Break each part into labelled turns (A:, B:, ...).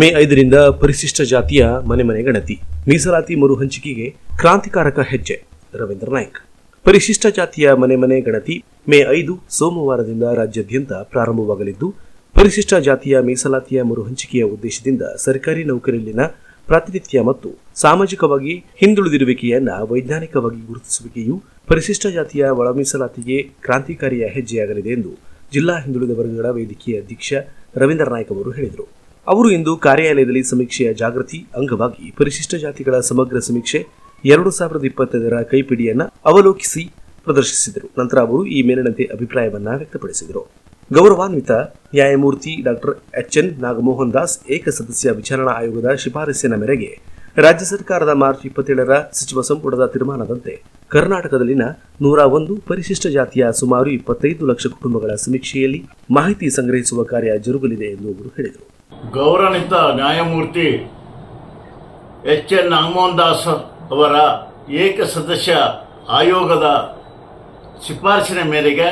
A: ಮೇ ಐದರಿಂದ ಪರಿಶಿಷ್ಟ ಜಾತಿಯ ಮನೆ ಮನೆ ಗಣತಿ. ಮೀಸಲಾತಿ ಮರು ಹಂಚಿಕೆಗೆ ಕ್ರಾಂತಿಕಾರಕ ಹೆಜ್ಜೆ, ರವೀಂದ್ರ ನಾಯ್ಕ್. ಪರಿಶಿಷ್ಟ ಜಾತಿಯ ಮನೆ ಮನೆ ಗಣತಿ ಮೇ ಐದು ಸೋಮವಾರದಿಂದ ರಾಜ್ಯಾದ್ಯಂತ ಪ್ರಾರಂಭವಾಗಲಿದ್ದು, ಪರಿಶಿಷ್ಟ ಜಾತಿಯ ಮೀಸಲಾತಿಯ ಮರು ಹಂಚಿಕೆಯ ಉದ್ದೇಶದಿಂದ ಸರ್ಕಾರಿ ನೌಕರಿಯಲ್ಲಿನ ಪ್ರಾತಿನಿಧ್ಯ ಮತ್ತು ಸಾಮಾಜಿಕವಾಗಿ ಹಿಂದುಳಿದಿರುವಿಕೆಯನ್ನ ವೈಜ್ಞಾನಿಕವಾಗಿ ಗುರುತಿಸುವಿಕೆಯು ಪರಿಶಿಷ್ಟ ಜಾತಿಯ ಒಳ ಮೀಸಲಾತಿಗೆ ಕ್ರಾಂತಿಕಾರಿಯ ಹೆಜ್ಜೆಯಾಗಲಿದೆ ಎಂದು ಜಿಲ್ಲಾ ಹಿಂದುಳಿದ ವರ್ಗಗಳ ವೇದಿಕೆಯ ಅಧ್ಯಕ್ಷ ರವೀಂದ್ರ ನಾಯ್ಕ್ ಅವರು ಹೇಳಿದರು. ಅವರು ಇಂದು ಕಾರ್ಯಾಲಯದಲ್ಲಿ ಸಮೀಕ್ಷೆಯ ಜಾಗೃತಿ ಅಂಗವಾಗಿ ಪರಿಶಿಷ್ಟ ಜಾತಿಗಳ ಸಮಗ್ರ ಸಮೀಕ್ಷೆ ಎರಡು ಸಾವಿರದ ಇಪ್ಪತ್ತೈದರ ಕೈಪಿಡಿಯನ್ನ ಅವಲೋಕಿಸಿ ಪ್ರದರ್ಶಿಸಿದರು. ನಂತರ ಅವರು ಈ ಮೇಲಿನಂತೆ ಅಭಿಪ್ರಾಯವನ್ನ ವ್ಯಕ್ತಪಡಿಸಿದರು. ಗೌರವಾನ್ವಿತ ನ್ಯಾಯಮೂರ್ತಿ doctor H N Nagamohan Das ಏಕಸದಸ್ಯ ವಿಚಾರಣಾ ಆಯೋಗದ ಶಿಫಾರಸ್ಸಿನ ಮೇರೆಗೆ ರಾಜ್ಯ ಸರ್ಕಾರದ ಮಾರ್ಚ್ ಇಪ್ಪತ್ತೇಳರ ಸಚಿವ ಸಂಪುಟದ ತೀರ್ಮಾನದಂತೆ ಕರ್ನಾಟಕದಲ್ಲಿನ ನೂರ ಒಂದು ಪರಿಶಿಷ್ಟ ಜಾತಿಯ ಸುಮಾರು ಇಪ್ಪತ್ತೈದು ಲಕ್ಷ ಕುಟುಂಬಗಳ ಸಮೀಕ್ಷೆಯಲ್ಲಿ ಮಾಹಿತಿ ಸಂಗ್ರಹಿಸುವ ಕಾರ್ಯ ಜರುಗಲಿದೆ ಎಂದು ಅವರು ಹೇಳಿದರು.
B: ಗೌರವಾನ್ವಿತ ನ್ಯಾಯಮೂರ್ತಿ ಎಚ್ ಎನ್ ನಾಗಮೋಹನ್ ದಾಸ್ ಅವರ ಏಕ ಸದಸ್ಯ ಆಯೋಗದ ಶಿಫಾರಸಿನ ಮೇರೆಗೆ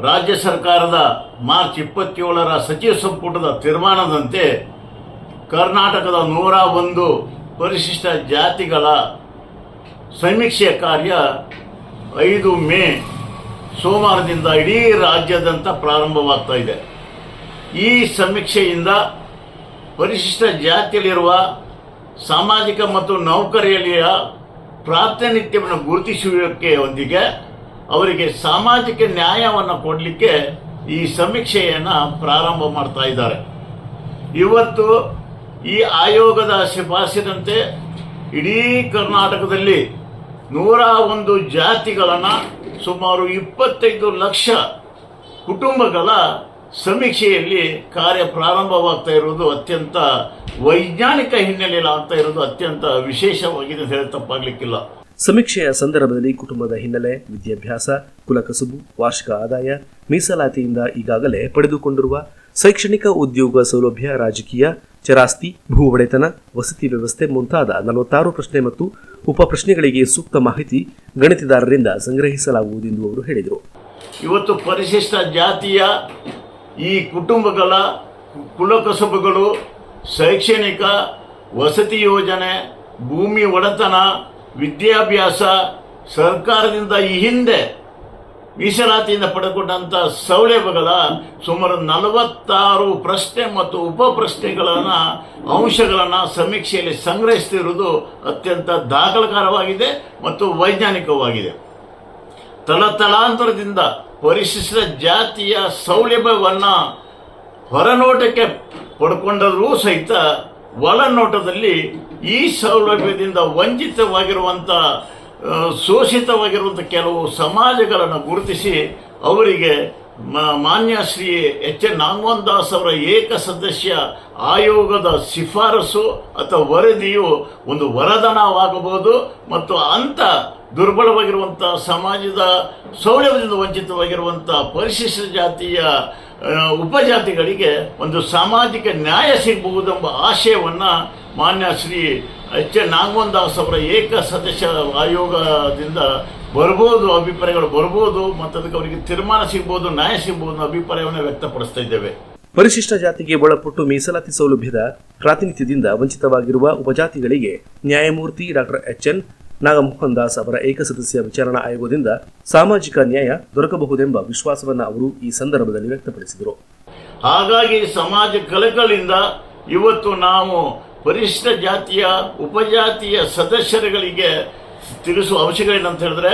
B: ರಾಜ್ಯ ಸರ್ಕಾರದ ಮಾರ್ಚ್ ಇಪ್ಪತ್ತೇಳರ ಸಚಿವ ಸಂಪುಟದ ತೀರ್ಮಾನದಂತೆ ಕರ್ನಾಟಕದ ನೂರ ಒಂದು ಪರಿಶಿಷ್ಟ ಜಾತಿಗಳ ಸಮೀಕ್ಷೆಯ ಕಾರ್ಯ ಐದು ಮೇ ಸೋಮವಾರದಿಂದ ಇಡೀ ರಾಜ್ಯಾದ್ಯಂತ ಪ್ರಾರಂಭವಾಗ್ತಾ ಇದೆ. ಈ ಸಮೀಕ್ಷೆಯಿಂದ ಪರಿಶಿಷ್ಟ ಜಾತಿಯಲ್ಲಿರುವ ಸಾಮಾಜಿಕ ಮತ್ತು ನೌಕರಿಯಲ್ಲಿಯ ಪ್ರಾತಿನಿಧ್ಯವನ್ನು ಗುರುತಿಸುವಿಕೆಯೊಂದಿಗೆ ಅವರಿಗೆ ಸಾಮಾಜಿಕ ನ್ಯಾಯವನ್ನು ಕೊಡಲಿಕ್ಕೆ ಈ ಸಮೀಕ್ಷೆಯನ್ನು ಪ್ರಾರಂಭ ಮಾಡ್ತಾ ಇದ್ದಾರೆ. ಇವತ್ತು ಈ ಆಯೋಗದ ಶಿಫಾರಸಿನಂತೆ ಇಡೀ ಕರ್ನಾಟಕದಲ್ಲಿ ನೂರ ಒಂದು ಜಾತಿಗಳನ್ನು ಸುಮಾರು ಇಪ್ಪತ್ತೈದು ಲಕ್ಷ ಕುಟುಂಬಗಳ ಸಮೀಕ್ಷೆಯಲ್ಲಿ ಕಾರ್ಯ ಪ್ರಾರಂಭವಾಗ್ತಾ ಇರುವುದು ಅತ್ಯಂತ ವೈಜ್ಞಾನಿಕ ಹಿನ್ನೆಲೆಯಲ್ಲಿ ಆಗ್ತಾ ಇರೋದು ಅತ್ಯಂತ ವಿಶೇಷವಾಗಿದೆ ಅಂತ ಹೇಳಿ ತಪ್ಪಾಗ್ಲಿಕ್ಕಿಲ್ಲ.
A: ಸಮೀಕ್ಷೆಯ ಸಂದರ್ಭದಲ್ಲಿ ಕುಟುಂಬದ ಹಿನ್ನೆಲೆ ವಿದ್ಯಾಭ್ಯಾಸ ಕುಲಕಸುಬು ವಾರ್ಷಿಕ ಆದಾಯ ಮೀಸಲಾತಿಯಿಂದ ಈಗಾಗಲೇ ಪಡೆದುಕೊಂಡಿರುವ ಶೈಕ್ಷಣಿಕ ಉದ್ಯೋಗ ಸೌಲಭ್ಯ ರಾಜಕೀಯ ಚರಾಸ್ತಿ ಭೂ ಒಡೆತನ ವಸತಿ ವ್ಯವಸ್ಥೆ ಮುಂತಾದ ನಲವತ್ತಾರು ಪ್ರಶ್ನೆ ಮತ್ತು ಉಪ ಪ್ರಶ್ನೆಗಳಿಗೆ ಸೂಕ್ತ ಮಾಹಿತಿ ಗಣಿತದಾರರಿಂದ ಸಂಗ್ರಹಿಸಲಾಗುವುದು ಎಂದು ಅವರು ಹೇಳಿದರು.
B: ಇವತ್ತು ಪರಿಶಿಷ್ಟ ಜಾತಿಯ ಈ ಕುಟುಂಬಗಳ ಕುಲಕಸಬುಗಳು ಶೈಕ್ಷಣಿಕ ವಸತಿ ಯೋಜನೆ, ಭೂಮಿ ಒಡೆತನ, ವಿದ್ಯಾಭ್ಯಾಸ, ಸರ್ಕಾರದಿಂದ ಈ ಹಿಂದೆ ಮೀಸಲಾತಿಯಿಂದ ಪಡೆದುಕೊಂಡಂಥ ಸೌಲಭ್ಯಗಳ ಸುಮಾರು ನಲವತ್ತಾರು ಪ್ರಶ್ನೆ ಮತ್ತು ಉಪ ಪ್ರಶ್ನೆಗಳನ್ನ ಅಂಶಗಳನ್ನು ಸಮೀಕ್ಷೆಯಲ್ಲಿ ಸಂಗ್ರಹಿಸ್ತಿರುವುದು ಅತ್ಯಂತ ದಾಖಲಕಾರವಾಗಿದೆ ಮತ್ತು ವೈಜ್ಞಾನಿಕವಾಗಿದೆ. ತಲತಲಾಂತರದಿಂದ ಪರಿಶಿಷ್ಟ ಜಾತಿಯ ಸೌಲಭ್ಯವನ್ನ ಹೊರನೋಟಕ್ಕೆ ಪಡ್ಕೊಂಡರೂ ಸಹಿತ ಒಳನೋಟದಲ್ಲಿ ಈ ಸೌಲಭ್ಯದಿಂದ ವಂಚಿತವಾಗಿರುವಂಥ ಶೋಷಿತವಾಗಿರುವಂಥ ಕೆಲವು ಸಮಾಜಗಳನ್ನು ಗುರುತಿಸಿ ಅವರಿಗೆ ಮಾನ್ಯ ಶ್ರೀ ಎಚ್ ಎನ್ ನಾಗಮೋಹನ್ ದಾಸ್ ಅವರ ಏಕ ಸದಸ್ಯ ಆಯೋಗದ ಶಿಫಾರಸು ಅಥವಾ ವರದಿಯು ಒಂದು ವರದಾನವಾಗಬಹುದು ಮತ್ತು ಅಂಥ ದುರ್ಬಲವಾಗಿರುವಂಥ ಸಮಾಜದ ಸೌಲಭ್ಯದಿಂದ ವಂಚಿತವಾಗಿರುವಂಥ ಪರಿಶಿಷ್ಟ ಜಾತಿಯ ಉಪಜಾತಿಗಳಿಗೆ ಒಂದು ಸಾಮಾಜಿಕ ನ್ಯಾಯ ಸಿಗಬಹುದೆಂಬ ಆಶಯವನ್ನು ಮಾನ್ಯ ಶ್ರೀ ಎಚ್ ಎ ನಾಗಮೋಹನ್ ದಾಸ್ ಅವರ ಏಕ ಸದಸ್ಯ ಆಯೋಗದಿಂದ ಬರ್ಬೋದು, ಅಭಿಪ್ರಾಯಗಳು ಬರ್ಬೋದು ಮತ್ತು ಅದಕ್ಕೆ ಅವರಿಗೆ ತೀರ್ಮಾನ ಸಿಗ್ಬೋದು ನ್ಯಾಯ ಸಿಗ್ಬೋದು ಅನ್ನೋ ಅಭಿಪ್ರಾಯವನ್ನು ವ್ಯಕ್ತಪಡಿಸ್ತಾ ಇದ್ದೇವೆ.
A: ಪರಿಶಿಷ್ಟ ಜಾತಿಗೆ ಒಳಪಟ್ಟು ಮೀಸಲಾತಿ ಸೌಲಭ್ಯದ ಪ್ರಾತಿನಿಧ್ಯದಿಂದ ವಂಚಿತವಾಗಿರುವ ಉಪಜಾತಿಗಳಿಗೆ ನ್ಯಾಯಮೂರ್ತಿ doctor H N Nagamohan Das ಅವರ ಏಕಸದಸ್ಯ ವಿಚಾರಣಾ ಆಯೋಗದಿಂದ ಸಾಮಾಜಿಕ ನ್ಯಾಯ ದೊರಕಬಹುದೆಂಬ ವಿಶ್ವಾಸವನ್ನು ಅವರು ಈ ಸಂದರ್ಭದಲ್ಲಿ ವ್ಯಕ್ತಪಡಿಸಿದರು.
B: ಹಾಗಾಗಿ ಸಮಾಜ ಕಲಕಲಿಂದ ಇವತ್ತು ನಾವು ಪರಿಶಿಷ್ಟ ಜಾತಿಯ, ಉಪಜಾತಿಯ ಸದಸ್ಯರುಗಳಿಗೆ ತಿಳಿಸುವ ಅಂಶಗಳೇನಂತ ಹೇಳಿದ್ರೆ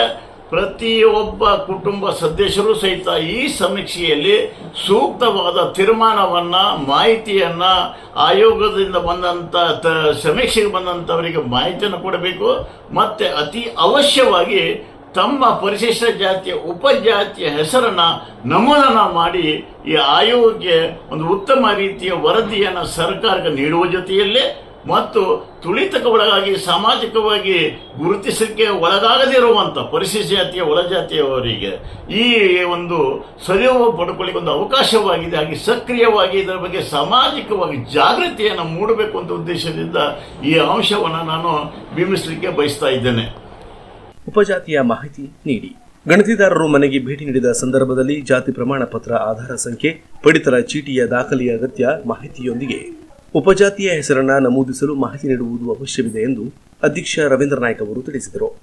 B: ಪ್ರತಿಯೊಬ್ಬ ಕುಟುಂಬ ಸದಸ್ಯರು ಸಹಿತ ಈ ಸಮೀಕ್ಷೆಯಲ್ಲಿ ಸೂಕ್ತವಾದ ತೀರ್ಮಾನವನ್ನು, ಮಾಹಿತಿಯನ್ನು, ಆಯೋಗದಿಂದ ಬಂದಂಥ ತ- ಸಮೀಕ್ಷೆಗೆ ಬಂದಂಥವರಿಗೆ ಮಾಹಿತಿಯನ್ನು ಕೊಡಬೇಕು. ಮತ್ತು ಅತಿ ಅವಶ್ಯವಾಗಿ ತಮ್ಮ ಪರಿಶಿಷ್ಟ ಜಾತಿಯ, ಉಪಜಾತಿಯ ಹೆಸರನ್ನು ನಮೂದನ ಮಾಡಿ ಈ ಆಯೋಗಕ್ಕೆ ಒಂದು ಉತ್ತಮ ರೀತಿಯ ವರದಿಯನ್ನು ಸರ್ಕಾರಕ್ಕೆ ನೀಡುವ ಜೊತೆಯಲ್ಲೇ ಮತ್ತು ತುಳಿತಕ್ಕೆ ಒಳಗಾಗಿ, ಸಾಮಾಜಿಕವಾಗಿ ಗುರುತಿಸಲಿಕ್ಕೆ ಒಳಗಾಗದಿರುವಂಥ ಜಾತಿಯ ಒಳಜಾತಿಯವರಿಗೆ ಈ ಒಂದು ಸರಿಯೋ ಪಡ್ಕೊಳ್ಳಿಕ್ಕೆ ಒಂದು ಅವಕಾಶವಾಗಿದೆ. ಹಾಗೆ ಸಕ್ರಿಯವಾಗಿ ಇದರ ಬಗ್ಗೆ ಸಾಮಾಜಿಕವಾಗಿ ಜಾಗೃತಿಯನ್ನು ಮೂಡಬೇಕು ಅಂತ ಉದ್ದೇಶದಿಂದ ಈ ಅಂಶವನ್ನು ನಾನು ಬಿಂಬಿಸಲಿಕ್ಕೆ ಬಯಸ್ತಾ ಇದ್ದೇನೆ.
A: ಉಪಜಾತಿಯ ಮಾಹಿತಿ ನೀಡಿ. ಗಣತಿದಾರರು ಮನೆಗೆ ಭೇಟಿ ನೀಡಿದ ಸಂದರ್ಭದಲ್ಲಿ ಜಾತಿ ಪ್ರಮಾಣ ಪತ್ರ ಆಧಾರ ಸಂಖ್ಯೆ, ಪಡಿತರ ಚೀಟಿಯ ದಾಖಲೆಯ ಅಗತ್ಯ ಮಾಹಿತಿಯೊಂದಿಗೆ ಉಪಜಾತಿಯ ಹೆಸರನ್ನು ನಮೂದಿಸಲು ಮಾಹಿತಿ ನೀಡುವುದು ಅವಶ್ಯವಿದೆ ಎಂದು ಅಧ್ಯಕ್ಷ ರವೀಂದ್ರ ನಾಯ್ಕ ಅವರು ತಿಳಿಸಿದರು.